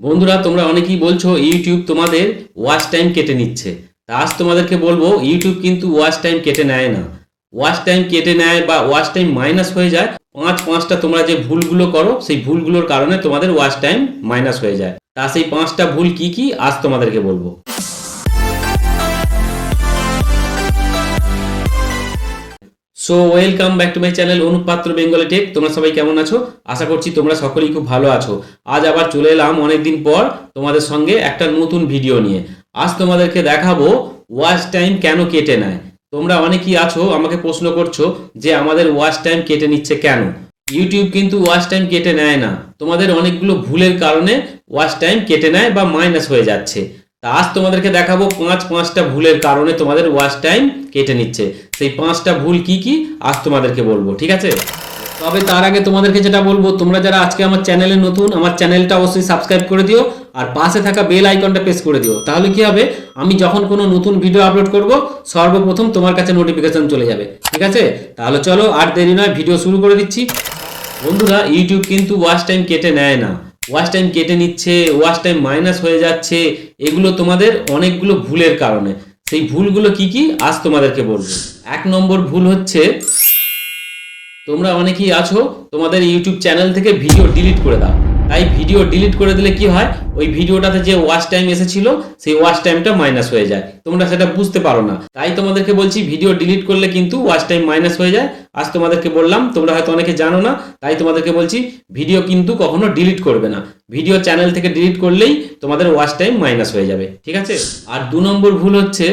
বন্ধুরা, তোমরা অনেকেই বলছো ইউটিউব তোমাদের ওয়াচ টাইম কেটে নিচ্ছে। তা আজ তোমাদেরকে বলব ইউটিউব কিন্তু ওয়াচ টাইম কেটে নেয় না। ওয়াচ টাইম কেটে নেয় বা ওয়াচ টাইম মাইনাস হয়ে যায়, পাঁচ পাঁচটা তোমরা যে ভুলগুলো করো, সেই ভুলগুলোর কারণে তোমাদের ওয়াচ টাইম মাইনাস হয়ে যায়। তা সেই পাঁচটা ভুল কি কি, আজ তোমাদেরকে বলব। So welcome back to my channel অনুপাত্র Bengali tech তোমরা সবাই কেমন আছো? আশা করছি তোমরা সকলেই খুব ভালো আছো। আজ আবার চলে এলাম অনেকদিন পর তোমাদের সঙ্গে একটা নতুন ভিডিও নিয়ে। আজ তোমাদেরকে দেখাবো ওয়াচ টাইম কেন কেটে নেয়। তোমরা অনেকেই আছো, আমাকে প্রশ্ন করছ যে আমাদের ওয়াচ টাইম কেটে নিচ্ছে কেন? ইউটিউব কিন্তু ওয়াচ টাইম কেটে নেয় না। তোমাদের অনেকগুলো ভুলের কারণে ওয়াচ টাইম কেটে নেয় বা মাইনাস হয়ে যাচ্ছে। আজ তোমাদেরকে দেখাবো পাঁচ পাঁচটা ভুলের কারণে তোমাদের ওয়াচ টাইম কেটে নিচ্ছে। সেই পাঁচটা ভুল কি কি? আজ তোমাদেরকে বলব, ঠিক আছে? তবে তার আগে তোমাদেরকে যেটা বলব, তোমরা যারা আজকে আমার চ্যানেলে নতুন, আমার চ্যানেলটা অবশ্যই সাবস্ক্রাইব করে দিও আর পাশে থাকা বেল আইকনটা প্রেস করে দিও। তাহলে কি হবে? আমি যখন কোনো নতুন ভিডিও আপলোড করব, সর্বপ্রথম তোমার কাছে নোটিফিকেশন চলে যাবে, ঠিক আছে? তাহলে চলো আর দেরি নয় ভিডিও শুরু করে দিচ্ছি। বন্ধুরা ইউটিউব কিন্তু ওয়াচ টাইম কেটে নেয় না। ওয়াচ টাইম কেটে নিচ্ছে ওয়াচ টাইম মাইনাস হয়ে যাচ্ছে, এগুলো তোমাদের অনেকগুলো ভুলের কারণে। সেই ভুলগুলো কি কি? আজ তোমাদেরকে বলব। এক নম্বর ভুল হচ্ছে, তোমরা অনেকেই আছো, তোমাদের ইউটিউব চ্যানেল থেকে ভিডিও ডিলিট করে দাও। তাই ভিডিও ডিলিট করে দিলে কি হয়? ওই ভিডিওটাতে যে ওয়াচ টাইম এসেছিল, সেই ওয়াচ টাইমটা মাইনাস হয়ে যায়। তোমরা সেটা বুঝতে পারো না। তাই তোমাদেরকে বলছি ভিডিও ডিলিট করলে কিন্তু ওয়াচ টাইম মাইনাস হয়ে যায়। আজ তোমাদেরকে বললাম, তোমরা হয়তো অনেকে জানো না, তাই তোমাদেরকে বলছি ভিডিও কিন্তু কখনো ডিলিট করবে না। ভিডিও চ্যানেল থেকে ডিলিট করলেই তোমাদের ওয়াচ টাইম মাইনাস হয়ে যাবে। ঠিক আছে? আর দু নম্বর ভুল হচ্ছে,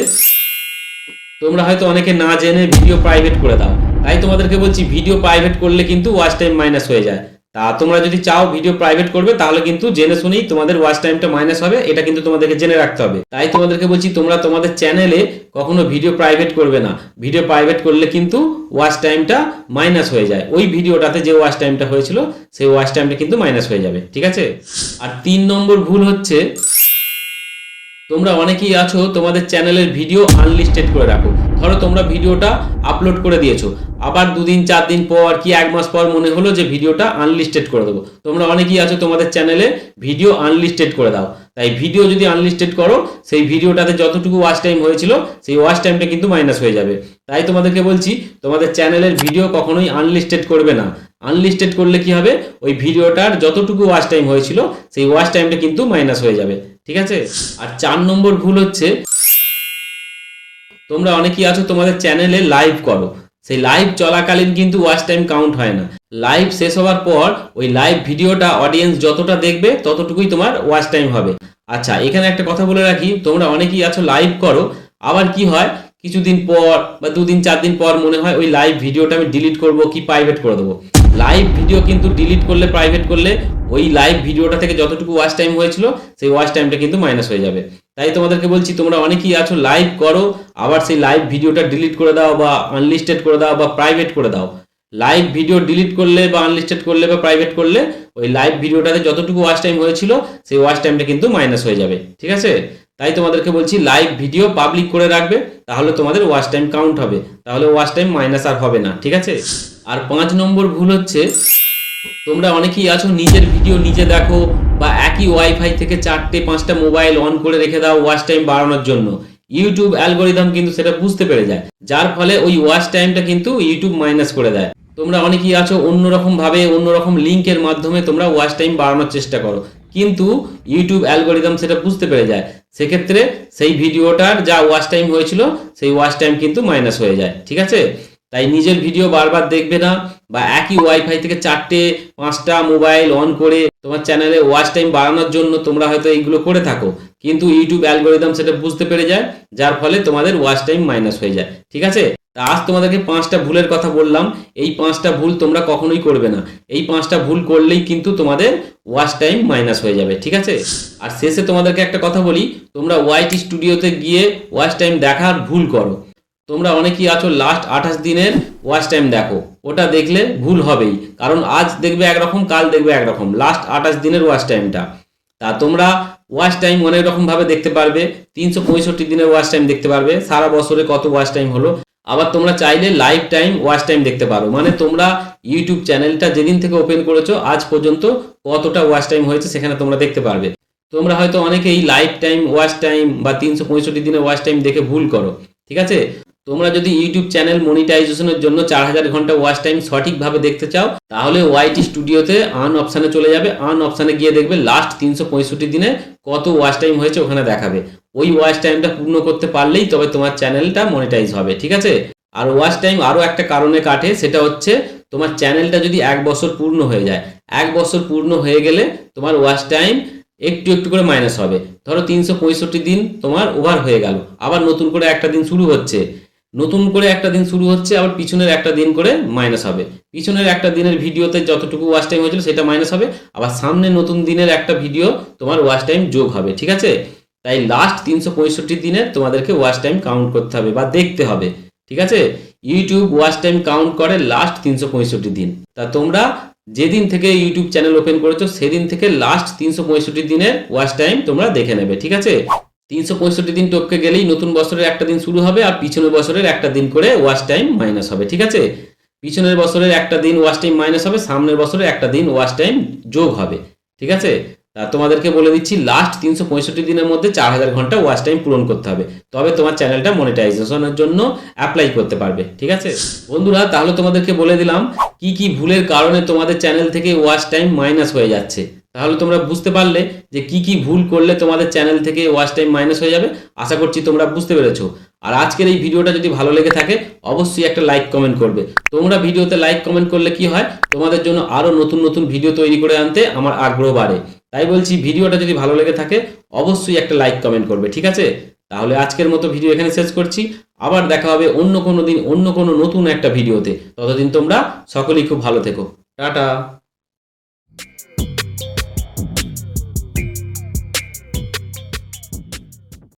তোমরা হয়তো অনেকে না জেনে ভিডিও প্রাইভেট করে দাও। তাই তোমাদেরকে বলছি ভিডিও প্রাইভেট করলে কিন্তু ওয়াচ টাইম মাইনাস হয়ে যায়। তা তোমরা যদি চাও ভিডিও প্রাইভেট করবে, তাহলে কিন্তু জেনে শুনেই তোমাদের ওয়াচ টাইমটা মাইনাস হবে, এটা কিন্তু তোমাদেরকে জেনে রাখতে হবে। তাই তোমাদেরকে বলছি, তোমরা তোমাদের চ্যানেলে কখনো ভিডিও প্রাইভেট করবে না। ভিডিও প্রাইভেট করলে কিন্তু ওয়াচ টাইমটা মাইনাস হয়ে যায়। ওই ভিডিওটাতে যে ওয়াচ টাইমটা হয়েছিল, সেই ওয়াচ টাইমটা কিন্তু মাইনাস হয়ে যাবে। ঠিক আছে? আর তিন নম্বর ভুল হচ্ছে তোমরা অনেকেই আছো, তোমাদের চ্যানেলের ভিডিও আনলিস্টেড করে রাখো। ধরো তোমরা ভিডিওটা আপলোড করে দিয়েছ। আবার দুদিন, চার দিন পর কি, এক মাস পর মনে হলো যে ভিডিওটা আনলিস্টেড করে দেবো। তোমরা অনেকেই আছো, তোমাদের চ্যানেলে ভিডিও আনলিস্টেড করে দাও। তাই ভিডিও যদি আনলিস্টেড করো, সেই ভিডিওটাতে যতটুকু ওয়াচ টাইম হয়েছিল, সেই ওয়াচ টাইমটা কিন্তু মাইনাস হয়ে যাবে। তাই তোমাদেরকে বলছি, তোমাদের চ্যানেলের ভিডিও কখনোই আনলিস্টেড করবে না। আনলিস্টেড করলে কি হবে? ওই ভিডিওটার যতটুকু ওয়াচ টাইম হয়েছিল, সেই ওয়াচ টাইমটা কিন্তু মাইনাস হয়ে যাবে। ঠিক আছে? আর চার নম্বর ভুল হচ্ছে, তোমরা অনেকেই আছো তোমাদের চ্যানেলে লাইভ করো। সেই লাইভ চলাকালীন কিন্তু ওয়াচ টাইম কাউন্ট হয় না। লাইভ শেষ হওয়ার পর ওই লাইভ ভিডিওটা অডিয়েন্স যতটা দেখবে, ততটুকুই তোমার ওয়াচ টাইম হবে। আচ্ছা এখানে একটা কথা বলে রাখি, তোমরা অনেকেই আছো লাইভ করো। আবার কি হয়, কিছুদিন পর বা দুদিন চার দিন পর মনে হয় ওই লাইভ ভিডিওটা আমি ডিলিট করব কি প্রাইভেট করে দেবো। লাইভ ভিডিও কিন্তু ডিলিট করলে প্রাইভেট করলে, ওই লাইভ ভিডিওটা থেকে যতটুকু ওয়াচ টাইম হয়েছিল, সেই ওয়াচ টাইমটা কিন্তু মাইনাস হয়ে যাবে। তাই তোমাদেরকে বলছি, তোমরা অনেকেই আছো লাইভ করো, আবার সেই লাইভ ভিডিওটা ডিলিট করে দাও বা আনলিস্টেড করে দাও বা প্রাইভেট করে দাও। লাইভ ভিডিও ডিলিট করলে বা আনলিস্টেড করলে বা প্রাইভেট করলে, ওই লাইভ ভিডিওটাতে যতটুকু ওয়াচ টাইম হয়েছিল, সেই ওয়াচ টাইমটা কিন্তু মাইনাস হয়ে যাবে। ঠিক আছে? তাই তোমাদেরকে বলছি লাইভ ভিডিও পাবলিক করে রাখবে। তাহলে তোমাদের ওয়াচ টাইম কাউন্ট হবে। তাহলে ওয়াচ টাইম মাইনাস আর হবে না, ঠিক আছে? আর পাঁচ নম্বর ভুল হচ্ছে, তোমরা অনেকেই আছো, নিজের ভিডিও নিজে দেখো বা একই ওয়াইফাই থেকে চারটে, পাঁচটা মোবাইল অন করে রেখে দাও ওয়াচ টাইম বাড়ানোর জন্য। ইউটিউব অ্যালগোরিদম কিন্তু সেটা বুঝতে পেরে যায়। যার ফলে ওই ওয়াচ টাইমটা কিন্তু ইউটিউব মাইনাস করে দেয়। তোমরা অনেকেই আছো, অন্যরকম ভাবে, অন্যরকম লিঙ্কের মাধ্যমে তোমরা ওয়াচ টাইম বাড়ানোর চেষ্টা করো। কিন্তু ইউটিউব অ্যালগোরিদম সেটা বুঝতে পেরে যায়। সেক্ষেত্রে সেই ভিডিওটার যা ওয়াচ টাইম হয়েছিল, সেই ওয়াচ টাইম কিন্তু মাইনাস হয়ে যায়, ঠিক আছে? তাই নিজের ভিডিও বারবার দেখবে না বা একই ওয়াইফাই থেকে চারটে, পাঁচটা মোবাইল অন করে তোমার চ্যানেলে ওয়াচ টাইম বাড়ানোর জন্য তোমরা হয়তো এইগুলো করে থাকো। কিন্তু ইউটিউব অ্যালগোরিদম সেটা বুঝতে পেরে যায়, যার ফলে তোমাদের ওয়াচ টাইম মাইনাস হয়ে যায়, ঠিক আছে? আজ তোমাদেরকে পাঁচটা ভুলের কথা বললাম। এই পাঁচটা ভুল তোমরা কখনোই করবে না। এই পাঁচটা ভুল করলেই কিন্তু তোমাদের ওয়াচ টাইম মাইনাস হয়ে যাবে, ঠিক আছে? আর শেষে তোমাদেরকে একটা কথা বলি, তোমরা ওয়াইটি স্টুডিওতে গিয়ে ওয়াচ টাইম দেখার ভুল করো। তোমরা অনেকেই আছো লাস্ট আঠাশ দিনের ওয়াচ টাইম দেখো। ওটা দেখলে ভুল হবেই। কারণ আজ দেখবে একরকম, কাল দেখবে একরকম। লাস্ট আঠাশ দিনের ওয়াচ টাইমটা তা তোমরা ওয়াচ টাইম অনেক রকম ভাবে দেখতে পারবে। তিনশো পঁয়ষট্টি দিনের ওয়াচ টাইম দেখতে পারবে। সারা বছরে কত ওয়াচ টাইম হলো? আবার তোমরা চাইলে লাইভ টাইম ওয়াচ টাইম দেখতে পারো। মানে তোমরা ইউটিউব চ্যানেলটা যেদিন থেকে ওপেন করেছ, আজ পর্যন্ত কতটা ওয়াচ টাইম হয়েছে সেখানে তোমরা দেখতে পারবে। তোমরা হয়তো অনেকেই লাইফ টাইম ওয়াচ টাইম বা তিনশো পঁয়ষট্টি দিনের ওয়াচ টাইম দেখে ভুল করো, ঠিক আছে? তোমরা যদি ইউটিউব চ্যানেল মনিটাইজেশনের জন্য চার হাজার ঘণ্টা ওয়াচ টাইম সঠিকভাবে দেখতে চাও, তাহলে ওয়াইটি স্টুডিওতে আন অপশানে চলে যাবে। আন অপশানে গিয়ে দেখবে লাস্ট তিনশো পঁয়ষট্টি দিনে কত ওয়াচ টাইম হয়েছে ওখানে দেখাবে। ওই ওয়াচ টাইমটা পূর্ণ করতে পারলেই তবে তোমার চ্যানেলটা মনিটাইজ হবে, ঠিক আছে? আর ওয়াচ টাইম আরও একটা কারণে কাটে, সেটা হচ্ছে তোমার চ্যানেলটা যদি এক বছর পূর্ণ হয়ে যায়, এক বছর পূর্ণ হয়ে গেলে তোমার ওয়াচ টাইম একটু একটু করে মাইনাস হবে। ধরো তিনশো পঁয়ষট্টি দিন তোমার ওভার হয়ে গেল, আবার নতুন করে একটা দিন শুরু হচ্ছে। নতুন করে একটা দিন শুরু হচ্ছে, আবার পিছনের একটা দিন করে মাইনাস হবে। পিছনের একটা দিনের ভিডিওতে যতটুকু ওয়াচ টাইম হয়েছিল সেটা মাইনাস হবে, আবার সামনে নতুন দিনের একটা ভিডিও তোমার ওয়াচ টাইম যোগ হবে, ঠিক আছে? তাই লাস্ট তিনশো পঁয়ষট্টি দিনে তোমাদেরকে ওয়াচ টাইম কাউন্ট করতে হবে বা দেখতে হবে, ঠিক আছে? ইউটিউব ওয়াচ টাইম কাউন্ট করে লাস্ট তিনশো পঁয়ষট্টি দিন। তা তোমরা যেদিন থেকে ইউটিউব চ্যানেল ওপেন করেছ, সেদিন থেকে লাস্ট তিনশো পঁয়ষট্টি দিনের ওয়াচ টাইম তোমরা দেখে নেবে, ঠিক আছে? তিনশো পঁয়ষট্টি দিন টপকে গেলেই নতুন বছরের একটা দিন শুরু হবে আর পিছনের বছরের একটা দিন করে ওয়াচ টাইম মাইনাস হবে, ঠিক আছে? পিছনের বছরের একটা দিন ওয়াচ টাইম মাইনাস হবে, সামনের বছরের একটা দিন ওয়াচ টাইম যোগ হবে, ঠিক আছে? তোমাদেরকে বলে দিচ্ছি লাস্ট তিনশো পঁয়ষট্টি দিনের মধ্যে চার হাজার ঘণ্টা ওয়াচ টাইম পূরণ করতে হবে। তবে তোমার চ্যানেলটা মনিটাইজেশনের জন্য অ্যাপ্লাই করতে পারবে, ঠিক আছে? বন্ধুরা, তাহলে তোমাদেরকে বলে দিলাম, কি কি ভুলের কারণে তোমাদের চ্যানেল থেকে ওয়াচ টাইম মাইনাস হয়ে যাচ্ছে? তাহলে তোমরা বুঝতে পারলে যে কি কি ভুল করলে তোমাদের চ্যানেল থেকে ওয়াচ টাইম মাইনাস হয়ে যাবে। আশা করছি তোমরা বুঝতে পেরেছ। আর আজকের এই ভিডিওটা যদি ভালো লেগে থাকে, অবশ্যই একটা লাইক কমেন্ট করবে। তোমরা ভিডিওতে লাইক কমেন্ট করলে কি হয়? তোমাদের জন্য আরও নতুন নতুন ভিডিও তৈরি করে আনতে আমার আগ্রহ বাড়ে। তাই বলছি, ভিডিওটা যদি ভালো লেগে থাকে, অবশ্যই একটা লাইক কমেন্ট করবে, ঠিক আছে? তাহলে আজকের মতো ভিডিও এখানে শেষ করছি। আবার দেখা হবে অন্য কোনো দিন অন্য কোনো নতুন একটা ভিডিওতে ততদিন তোমরা সকলেই খুব ভালো থেকো। টাটা!